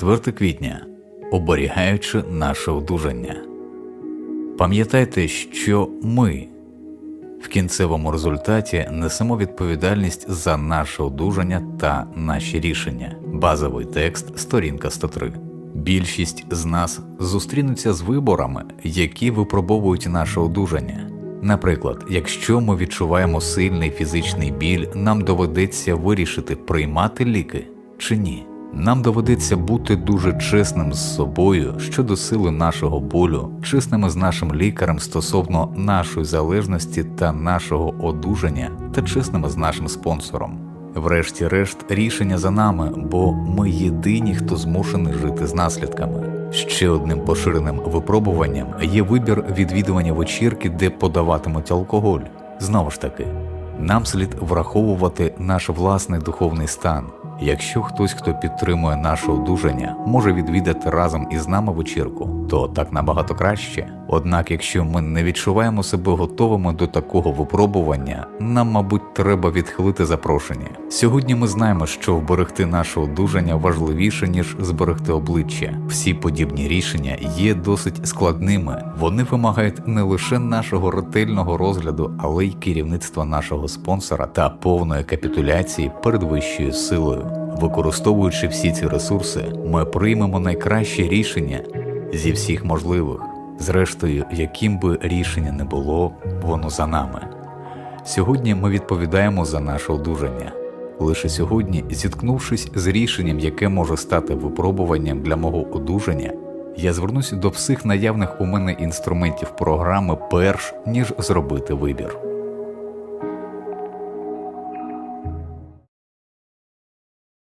4 квітня, оберігаючи наше одужання. Пам'ятайте, що ми в кінцевому результаті несемо відповідальність за наше одужання та наші рішення. Базовий текст, сторінка 103. Більшість з нас зустрінуться з виборами, які випробовують наше одужання. Наприклад, якщо ми відчуваємо сильний фізичний біль, нам доведеться вирішити, приймати ліки чи ні. Нам доведеться бути дуже чесним з собою щодо сили нашого болю, чесними з нашим лікарем стосовно нашої залежності та нашого одужання, та чесними з нашим спонсором. Врешті-решт, рішення за нами, бо ми єдині, хто змушений жити з наслідками. Ще одним поширеним випробуванням є вибір відвідування вечірки, де подаватимуть алкоголь. Знову ж таки, нам слід враховувати наш власний духовний стан. Якщо хтось, хто підтримує наше одужання, може відвідати разом із нами вечірку, то так набагато краще. Однак, якщо ми не відчуваємо себе готовими до такого випробування, нам, мабуть, треба відхилити запрошення. Сьогодні ми знаємо, що вберегти наше одужання важливіше ніж зберегти обличчя. Всі подібні рішення є досить складними. Вони вимагають не лише нашого ретельного розгляду, але й керівництва нашого спонсора та повної капітуляції перед вищою силою. Використовуючи всі ці ресурси, ми приймемо найкраще рішення зі всіх можливих. Зрештою, яким би рішення не було, воно за нами. Сьогодні ми відповідаємо за наше одужання. Лише сьогодні, зіткнувшись з рішенням, яке може стати випробуванням для мого одужання, я звернусь до всіх наявних у мене інструментів програми перш ніж зробити вибір.